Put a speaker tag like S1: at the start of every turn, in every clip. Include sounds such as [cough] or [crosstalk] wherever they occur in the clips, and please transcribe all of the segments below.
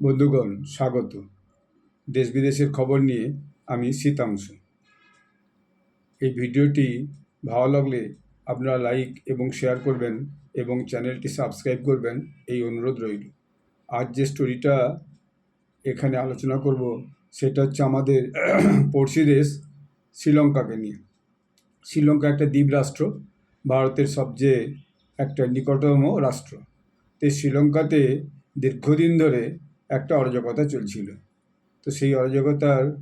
S1: বন্ধুগণ, স্বাগত। দেশ বিদেশের খবর নিয়ে আমি শীতাংশু। এই ভিডিওটি ভালো লাগলে আপনারা লাইক এবং শেয়ার করবেন এবং চ্যানেলটি সাবস্ক্রাইব করবেন, এই অনুরোধ রইল। আজ যে স্টোরিটা এখানে আলোচনা করব, সেটা হচ্ছে আমাদের [clears throat] পড়শি দেশ শ্রীলঙ্কাকে নিয়ে। শ্রীলঙ্কা একটা দ্বীপ রাষ্ট্র ভারতের সবচেয়ে একটা নিকটতম রাষ্ট্র। তো শ্রীলঙ্কাতে দীর্ঘদিন ধরে একটা অরাজকতা চলছিল। তো সেই অরাজকতার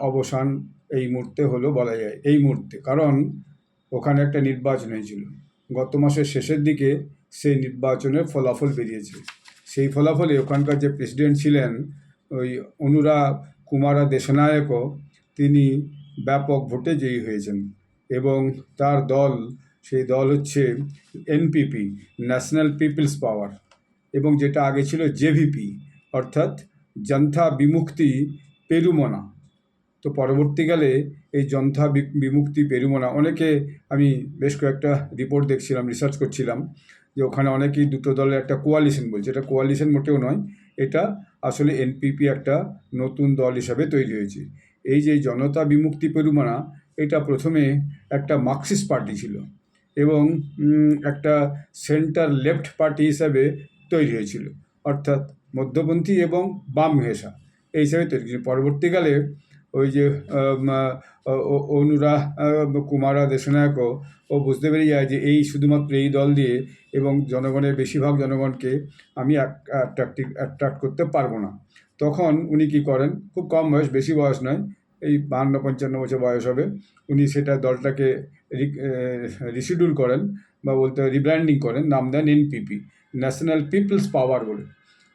S1: অবসান এই মুহূর্তে হলো বলা যায়, এই মুহূর্তে। কারণ ওখানে একটা নির্বাচন হয়েছিল। গত মাসের শেষের দিকে সেই নির্বাচনের ফলাফল বেরিয়েছে। সেই ফলাফলে ওখানকার যে প্রেসিডেন্ট ছিলেন, ওই অনুরা কুমারা দেশনায়কও তিনি ব্যাপক ভোটে জয়ী হয়েছেন। এবং তার দল, সেই দল হচ্ছে এনপিপি, ন্যাশনাল পিপলস পাওয়ার। এবং যেটা আগে ছিল জেভিপি। অর্থাৎ জনতা বিমুক্তি পেরুমনা। তো পরবর্তীকালে এই বি- বিমুক্তি পেরুমনা, অনেকে আমি বেশ কয়েকটা রিপোর্ট দেখছিলাম রিসার্চ করছিলাম, যে ওখানে অনেকেই দুটো দলের একটা কোয়ালিশন বলছে। এটা কোয়ালিশন মোটেও নয়, এটা আসলে এনপিপি একটা নতুন দল হিসাবে তৈরি হয়েছে। এই যে জনতা বিমুক্তি পেরুমনা, এটা প্রথমে একটা মার্কসিস্ট পার্টি ছিল এবং একটা সেন্টার লেফট পার্টি হিসাবে তৈরি হয়েছিল। অর্থাৎ মধ্যপন্থী এবং বাম ঘেঁষা এই হিসাবে তৈরি হয়েছিল পরবর্তীকালে ওই যে অনুরা কুমারা দেশনায়কও ও বুঝতে পেরে যায় যে এই শুধুমাত্র এই দল দিয়ে এবং জনগণের বেশিরভাগ জনগণকে আমি অ্যাট্রাক্টিভ অ্যাট্রাক্ট করতে পারব না। তখন উনি কি করেন? খুব কম বয়স, বেশি বয়স নয়, এই বাহান্ন, পঞ্চান্ন বছর বয়স হবে। উনি সেটা দলটাকে রিশিডিউল করেন বা বলতে রিব্র্যান্ডিং করেন। নাম দেন এনপিপি ন্যাশনাল পিপলস পাওয়ার বলে।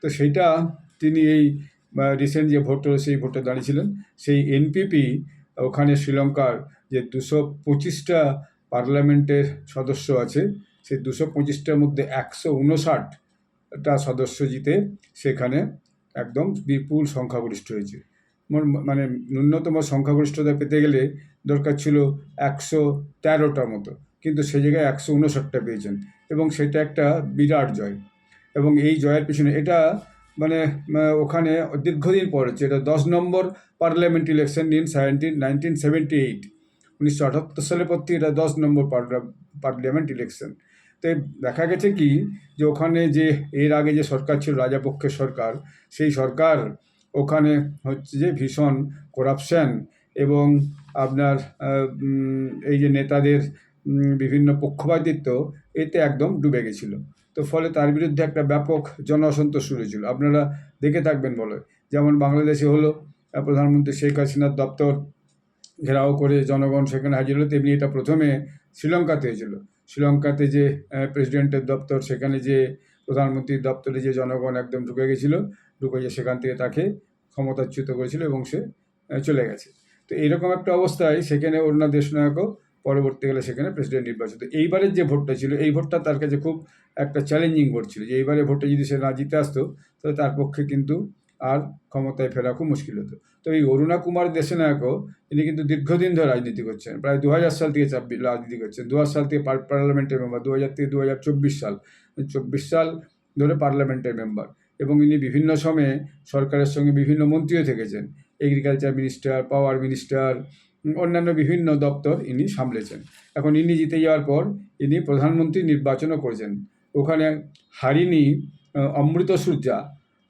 S1: তো সেইটা তিনি এই রিসেন্ট যে ভোট, সেই ভোটে দাঁড়িয়েছিলেন, সেই এনপিপি ওখানে শ্রীলঙ্কার যে দুশো পঁচিশটা পার্লামেন্টের সদস্য আছে, সেই দুশো পঁচিশটার মধ্যে একশো উনষাটটা সদস্য জিতে সেখানে একদম বিপুল সংখ্যাগরিষ্ঠ হয়েছে। মানে ন্যূনতম সংখ্যাগরিষ্ঠতা পেতে গেলে দরকার ছিল একশো তেরোটার মতো, কিন্তু সেই জায়গায় একশো উনষাটটা পেয়েছেন এবং সেটা একটা বিরাট জয়। এবং এই জয়ের পিছনে, এটা মানে ওখানে দীর্ঘদিন পর হচ্ছে, এটা দশ নম্বর parliament election in seventeen nineteen seventy eight উনিশশো আটাত্তর সালের পর এটা দশ নম্বর পার্লামেন্ট ইলেকশন। তো দেখা গেছে কি, যে ওখানে যে, এর আগে যে সরকার ছিল, রাজাপক্ষের সরকার, সেই সরকার ওখানে হচ্ছে যে ভীষণ করাপশন এবং আপনার এই যে নেতাদের বিভিন্ন পক্ষপাতিত্ব, এতে একদম ডুবে গেছিল। তো ফলে তার বিরুদ্ধে একটা ব্যাপক জন অসন্তোষ শুরু হয়েছিল আপনারা দেখে থাকবেন বলে। যেমন বাংলাদেশে হলো প্রধানমন্ত্রী শেখ হাসিনার দপ্তর ঘেরাও করে জনগণ সেখানে হাজির হলো, তেমনি এটা প্রথমে শ্রীলঙ্কাতে হয়েছিল। শ্রীলঙ্কাতে যে প্রেসিডেন্টের দপ্তর, সেখানে যে প্রধানমন্ত্রীর দপ্তরে যে জনগণ একদম ঢুকে গেছিল, ঢুকে যে সেখান থেকে তাকে ক্ষমতাচ্যুত করেছিল এবং সে চলে গেছে। তো এইরকম একটা অবস্থায় সেখানে অরুণা দেশনায়কও পরবর্তীকালে সেখানে প্রেসিডেন্ট নির্বাচিত। এইবারের যে ভোটটা ছিল, এই ভোটটা তার কাছে খুব একটা চ্যালেঞ্জিং ভোট ছিল। যে এইবারে ভোটে যদি সে না জিতে আসতো, তাহলে তার পক্ষে কিন্তু আর ক্ষমতায় ফেরা খুব মুশকিল হতো। তো এই অরুণা কুমার দেশনায়কও তিনি কিন্তু দীর্ঘদিন ধরে রাজনীতি করছেন। প্রায় দু হাজার সাল থেকে রাজনীতি করছেন। দু হাজার সাল থেকে পার্লামেন্টের মেম্বার দু হাজার থেকে দু হাজার চব্বিশ সাল। চব্বিশ সাল ধরে পার্লামেন্টের মেম্বার এবং ইনি বিভিন্ন সময়ে সরকারের সঙ্গে বিভিন্ন মন্ত্রীও থেকেছেন। এগ্রিকালচার মিনিস্টার পাওয়ার মিনিস্টার অন্যান্য বিভিন্ন দপ্তর ইনি সামলেছেন। এখন ইনি জিতে যাওয়ার পর ইনি প্রধানমন্ত্রী নির্বাচনও করেছেন। ওখানে হারিনি অমৃত সূর্যা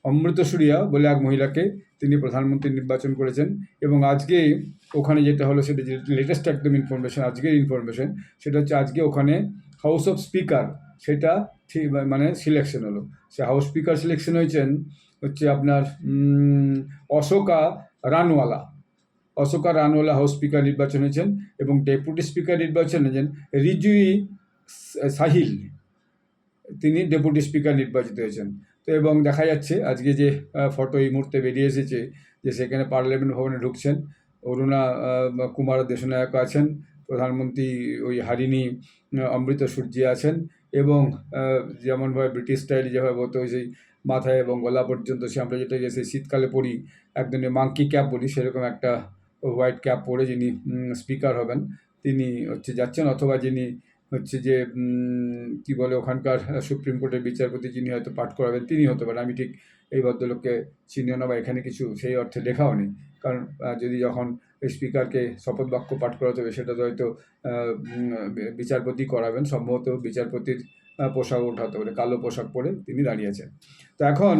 S1: অমৃত সূর্যা বলে এক মহিলাকে তিনি প্রধানমন্ত্রী নির্বাচন করেছেন এবং আজকে ওখানে যেটা হলো সেটা লেটেস্ট একদম ইনফরমেশন আজকের ইনফরমেশন সেটা হচ্ছে আজকে ওখানে হাউস অফ স্পিকার সেটা মানে সিলেকশন হলো। সে হাউস স্পিকার সিলেকশন হয়েছেন হচ্ছে আপনার অশোকা রানওয়ালা। অশোকা রানওয়ালা হাউস স্পিকার নির্বাচন হয়েছেন এবং ডেপুটি স্পিকার নির্বাচন হয়েছেন রিজুই সাহিল। তিনি ডেপুটি স্পিকার নির্বাচিত হয়েছেন। তো এবং দেখা যাচ্ছে আজকে যে ফটো এই মুহূর্তে বেরিয়ে এসেছে যে সেখানে পার্লামেন্ট ভবনে ঢুকছেন। অরুণা কুমার দেশনায়ক আছেন। প্রধানমন্ত্রী ওই হারিনি আহ, অমৃত সূর্যি আছেন এবং যেমনভাবে ব্রিটিশ স্টাইল যেভাবে বলতে হয়েছে মাথায় এবং গলা পর্যন্ত সে আমরা যেটা যে সেই শীতকালে পরি একদমই মাঙ্কি ক্যাপ বলি সেরকম একটা হোয়াইট ক্যাপ পরে যিনি স্পিকার হবেন, তিনি হচ্ছে যাচ্ছেন। অথবা যিনি হচ্ছে যে কি বলে ওখানকার সুপ্রিম কোর্টের বিচারপতি যিনি হয়তো পাঠ করাবেন, তিনি হতে পারেন। আমি ঠিক এই ভদ্রলোককে চিনিও না বা এখানে কিছু সেই অর্থে লেখাও নেই। কারণ যদি যখন স্পিকারকে শপথ বাক্য পাঠ করাতে হবে, সেটা তো হয়তো বিচারপতি করাবেন। সম্ভবত বিচারপতির পোশাক উঠাতে পারে কালো পোশাক পরে তিনি দাঁড়িয়েছেন তো এখন,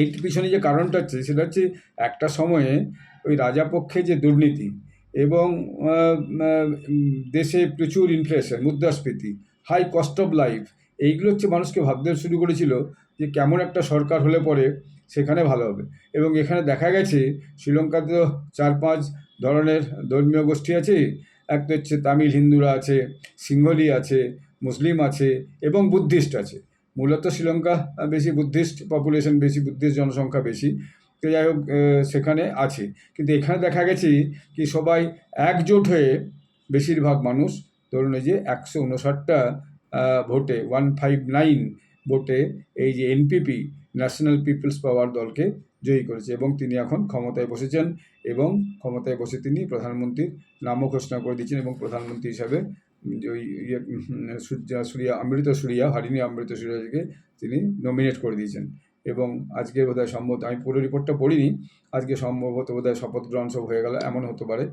S1: এর পিছনে যে কারণটা হচ্ছে, সেটা হচ্ছে একটা সময়ে ওই রাজাপক্ষে যে দুর্নীতি এবং দেশে প্রচুর ইনফ্লেশন মুদ্রাস্ফীতি হাই কস্ট অফ লাইফ এইগুলো হচ্ছে মানুষকে ভাবতে শুরু করেছিল যে কেমন একটা সরকার হলে পরে সেখানে ভালো হবে। এবং এখানে দেখা গেছে শ্রীলঙ্কাতে তো চার পাঁচ ধরনের ধর্মীয় গোষ্ঠী আছে। এক তো হচ্ছে তামিল হিন্দুরা আছে, সিংহলি আছে, মুসলিম আছে এবং বুদ্ধিস্ট আছে। মূলত শ্রীলঙ্কা বেশি বুদ্ধিস্ট পপুলেশন বেশি, বুদ্ধিস্ট জনসংখ্যা বেশি। তো যাই হোক সেখানে আছে। কিন্তু এখানে দেখা গেছে কি সবাই একজোট হয়ে বেশিরভাগ মানুষ, ধরুন এই যে একশো উনষাটটা ভোটে, ওয়ান ফাইভ নাইন ভোটে এই যে এনপিপি, ন্যাশনাল পিপলস পাওয়ার দলকে জয়ী করেছে এবং তিনি এখন ক্ষমতায় বসেছেন এবং ক্ষমতায় বসে তিনি প্রধানমন্ত্রীর নামও ঘোষণা করে দিয়েছেন এবং প্রধানমন্ত্রী হিসাবে ওই ইয়ে সূর্যা, সুরিয়া অমৃত সুরিয়া হারিনী অমৃত সুরিয়াকে তিনি নমিনেট করে দিয়েছেন। এবং আজকে বোধহয় সম্ভবত আমি পুরো রিপোর্টটা পড়িনি, আজকে সম্ভবত বোধহয় শপথ গ্রহণ সব হয়ে গেল এমন হতে পারে।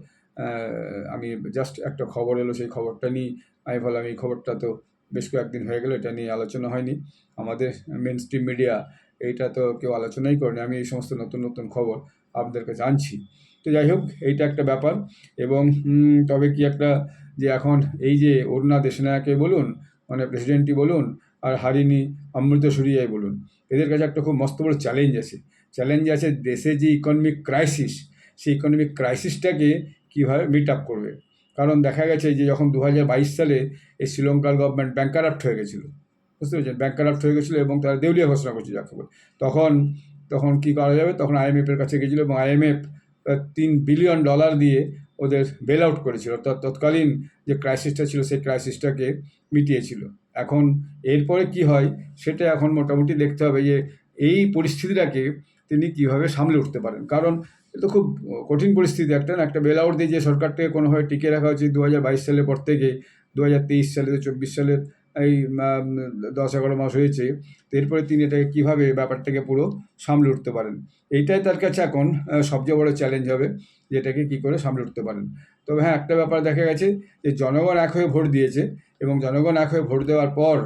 S1: আমি জাস্ট একটা খবর এলো, সেই খবরটা নিয়ে আমি ভাবলাম, এই খবরটা তো বেশ কয়েকদিন হয়ে গেল, এটা নিয়ে আলোচনা হয়নি। আমাদের মেন স্ট্রিম মিডিয়া এইটা তো কেউ আলোচনাই করেনি, আমি এই সমস্ত নতুন নতুন খবর আপনাদের কাছে আনছি তো যাই হোক, এইটা একটা ব্যাপার এবং তবে কি একটা যে এখন এই যে অরুণা দেশনায়কে বলুন মানে প্রেসিডেন্টই বলুন, আর হারিনি অমৃত সুরিয়াই বলুন এদের কাছে একটা খুব মস্ত বড় চ্যালেঞ্জ আছে। চ্যালেঞ্জ আছে দেশে যে ইকোনমিক ক্রাইসিস সেই ইকোনমিক ক্রাইসিসটাকে কীভাবে মিট আপ করবে? কারণ দেখা গেছে যে যখন দু হাজার বাইশ সালে এই শ্রীলঙ্কার গভর্নমেন্ট ব্যাংকারাপ্ট হয়ে গেছিল, বুঝতে পেরেছেন? ব্যাংকারাপ্ট হয়ে গেছিল এবং তারা দেউলিয়া ঘোষণা করছে যাকে বলে তখন তখন কি করা যাবে? তখন আইএমএফের কাছে গেছিল এবং আইএমএফ তিন বিলিয়ন ডলার দিয়ে ওদের বেল আউট করেছিল। তৎকালীন যে ক্রাইসিসটা ছিল, সেই ক্রাইসিসটাকে মিটিয়েছিল। এখন এরপরে কি হয় সেটা এখন মোটামুটি দেখতে হবে যে এই পরিস্থিতিটাকে তিনি কীভাবে সামলে উঠতে পারেন। কারণ এটা খুব কঠিন পরিস্থিতি। একটা না একটা বেলাউট দিয়ে যে সরকারটাকে কোনোভাবে টিকে রাখা উচিত দু হাজার বাইশ সালের পর থেকে দু হাজার তেইশ সালে চব্বিশ সালের এই দশ এগারো মাস হয়েছে, তো এরপরে তিনি এটাকে কীভাবে ব্যাপারটাকে পুরো সামলে উঠতে পারেন? এইটাই তার কাছে এখন সবচেয়ে বড় চ্যালেঞ্জ হবে যে এটাকে কী করে সামলে উঠতে পারেন। তবে হ্যাঁ একটা ব্যাপার দেখা গেছে যে জনগণ এক হয়ে ভোট দিয়েছে এবং জনগণ এক হয়ে ভোট দেওয়ার পর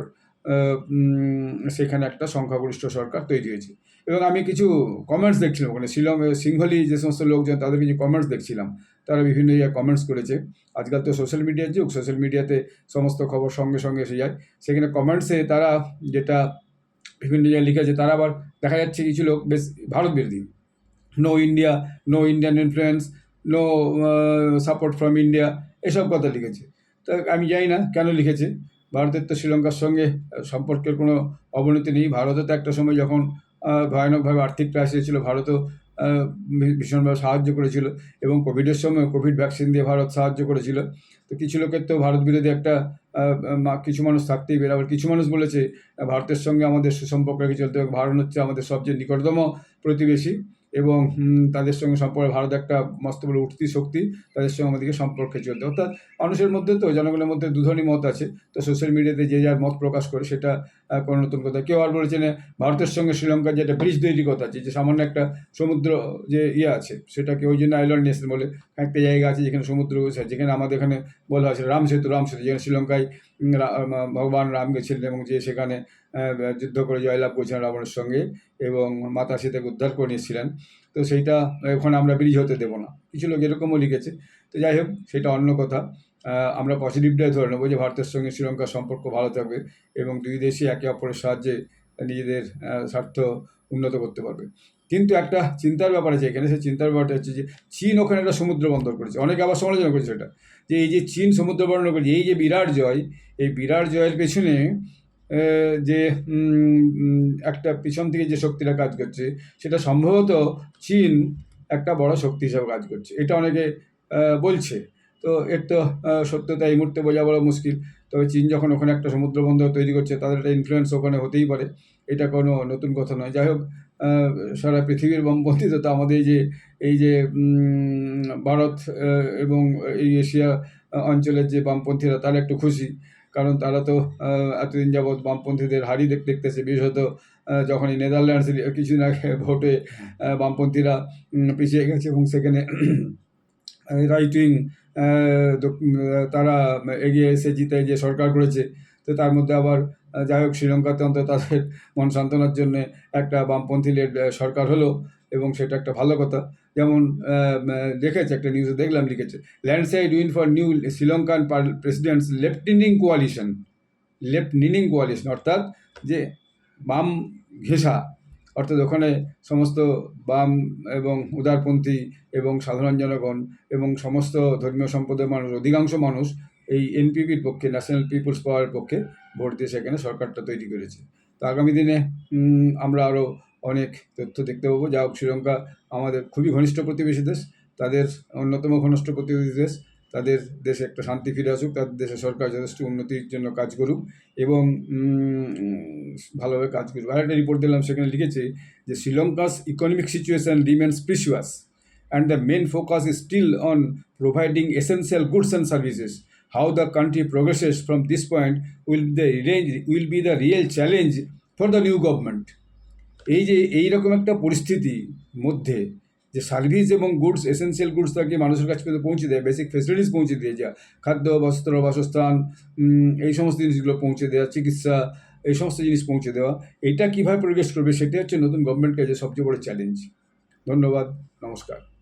S1: সেখানে একটা সংখ্যাগরিষ্ঠ সরকার তৈরি হয়েছে। এবং আমি কিছু কমেন্টস দেখছিলাম ওখানে। শিলং সিংহলি যে সমস্ত লোকজন, তাদের কিছু কমেন্টস দেখছিলাম। তারা বিভিন্ন জায়গায় কমেন্টস করেছে। আজকাল তো সোশ্যাল মিডিয়ার যুগ। সোশ্যাল মিডিয়াতে সমস্ত খবর সঙ্গে সঙ্গে এসে যায়। সেখানে কমেন্টসে তারা যেটা বিভিন্ন জায়গায় লিখেছে, তারা আবার দেখা যাচ্ছে কিছু লোক, বেশ ভারত বিরোধী। No India no Indian influence no support from India এসব কথা লিখেছে। তো আমি জানি না কেন লিখেছে। ভারতের তো শ্রীলঙ্কার সঙ্গে সম্পর্কের কোনো অবনতি নেই। ভারতও তো একটা সময় যখন ভয়ানকভাবে আর্থিক ক্রাইসিস ছিল ভারতও ভীষণভাবে সাহায্য করেছিল এবং কোভিডের সময় কোভিড ভ্যাকসিন দিয়ে ভারত সাহায্য করেছিল। তো কিছু লোকের তো ভারত বিরোধী একটা কিছু মানুষ থাকতেই বের আবার কিছু মানুষ বলেছে, ভারতের সঙ্গে আমাদের সুসম্পর্ক রেখে চলতে হবে। ভারত হচ্ছে আমাদের সবচেয়ে নিকটতম প্রতিবেশী। এবং তাদের সঙ্গে সম্পর্ক ভারত একটা মস্ত বড় উঠতি শক্তি, তাদের সঙ্গে আমাদেরকে সম্পর্কে চলতে অর্থাৎ মানুষের মধ্যে তো, জনগণের মধ্যে দুধনি মত আছে। তো সোশ্যাল মিডিয়াতে যে যার মত প্রকাশ করে, সেটা কোনো নতুন কথা কেউ আর বলেছে না ভারতের সঙ্গে শ্রীলঙ্কার যে একটা ব্রিজ তৈরি কথা আছে, যে সামান্য একটা সমুদ্র যে ইয়ে আছে, সেটাকে ওই জন্য আইল্যান্ড নেশন বলে একটা জায়গা আছে যেখানে সমুদ্র যেখানে আমাদের এখানে বলা হয়েছে রাম সেতু রাম সেতু যেখানে শ্রীলঙ্কায় ভগবান রাম গেছিলেন এবং যে সেখানে যুদ্ধ করে জয়লাভ করেছিলেন রাবণের সঙ্গে এবং মাতা সীতাকে উদ্ধার করে নিয়েছিলেন। তো সেইটা ওখানে আমরা ব্রিজ হতে দেবো না। কিছু লোক এরকমও লিখেছে। তো যাই হোক, সেটা অন্য কথা। আমরা পজিটিভটাই ধরে নেব যে ভারতের সঙ্গে শ্রীলঙ্কার সম্পর্ক ভালো থাকবে এবং দুই দেশই একে অপরের সাহায্যে নিজেদের স্বার্থ উন্নত করতে পারবে। কিন্তু একটা চিন্তার ব্যাপার আছে এখানে। সেই চিন্তার ব্যাপারটা হচ্ছে যে চীন ওখানে একটা সমুদ্র বন্দর করেছে। অনেকে আবার সমালোচনা করেছে সেটা। যে এই যে চীন সমুদ্র বন্দর করেছে, এই যে বিরাট জয়, এই বিরাট জয়ের পেছনে যে একটা পিছন থেকে যে শক্তিটা কাজ করছে, সেটা সম্ভবত চীন একটা বড় শক্তি হিসাবে কাজ করছে। এটা অনেকে বলছে। তো এর তো সত্যতা এই মুহূর্তে বোঝা বড় মুশকিল। তবে চীন যখন ওখানে একটা সমুদ্র বন্দর তৈরি করছে, তাদের একটা ইনফ্লুয়েন্স ওখানে হতেই পারে। এটা কোনো নতুন কথা নয়। যাই হোক সারা পৃথিবীর বামপন্থী তো আমাদের যে, এই যে ভারত এবং এই এশিয়া অঞ্চলের যে বামপন্থীরা, তারা একটু খুশি। কারণ তারা তো এতদিন যাবৎ বামপন্থীদের হারি দেখ, দেখতেছে। বিশেষত যখন এই নেদারল্যান্ডস কিছুদিন আগে ভোটে বামপন্থীরা পিছিয়ে গেছে এবং সেখানে রাইট উইং তারা এগিয়ে এসে জিতে যে সরকার করেছে, তো তার মধ্যে আবার যাই হোক, শ্রীলঙ্কাতে অন্তত তাদের মন সান্ত্বনার জন্য একটা বামপন্থী সরকার হলো এবং সেটা একটা ভালো কথা। যেমন দেখেছে, একটা নিউজে দেখলাম লিখেছে landslide win for new Sri Lankan presidents left নিনিং coalition left নিনিং coalition অর্থাৎ যে বাম ঘেঁষা, অর্থাৎ ওখানে সমস্ত বাম এবং উদারপন্থী এবং সাধারণ জনগণ এবং সমস্ত ধর্মীয় সম্প্রদায়ের মানুষ, অধিকাংশ মানুষ এই এনপিপির পক্ষে ন্যাশনাল পিপলস পাওয়ার পক্ষে ভোট দিয়ে সেখানে সরকারটা তৈরি করেছে। তো আগামী দিনে আমরা আরও অনেক তথ্য দেখতে পাবো যা হোক শ্রীলঙ্কা আমাদের খুবই ঘনিষ্ঠ প্রতিবেশী দেশ তাদের অন্যতম ঘনিষ্ঠ প্রতিবেশী দেশ তাদের দেশে একটা শান্তি ফিরে আসুক তাদের দেশে সরকার যথেষ্ট উন্নতির জন্য কাজ করুক এবং ভালোভাবে কাজ করুক আর একটা রিপোর্ট দিলাম সেখানে লিখেছে যে Sri Lanka's economic situation remains precarious main focus is still on providing essential goods and services. How the country progresses from this point will be the range, will be the real challenge for the new government. এই যে এই রকম একটা পরিস্থিতি মধ্যে যে service এবং goods essential goods তাকে মানুষের কাছে পৌঁছে দেয় বেসিক ফেসিলিটিস পৌঁছে দিয়ে, যা খাদ্য, বস্ত্র, বাসস্থান এই সমস্ত জিনিসগুলো পৌঁছে দেওয়া, চিকিৎসা, এই সমস্ত জিনিস পৌঁছে দেওয়া, এটা কীভাবে প্রোগ্রেস করবে সেটা হচ্ছে নতুন গভর্নমেন্টকে যে সবচেয়ে বড় চ্যালেঞ্জ ধন্যবাদ, নমস্কার।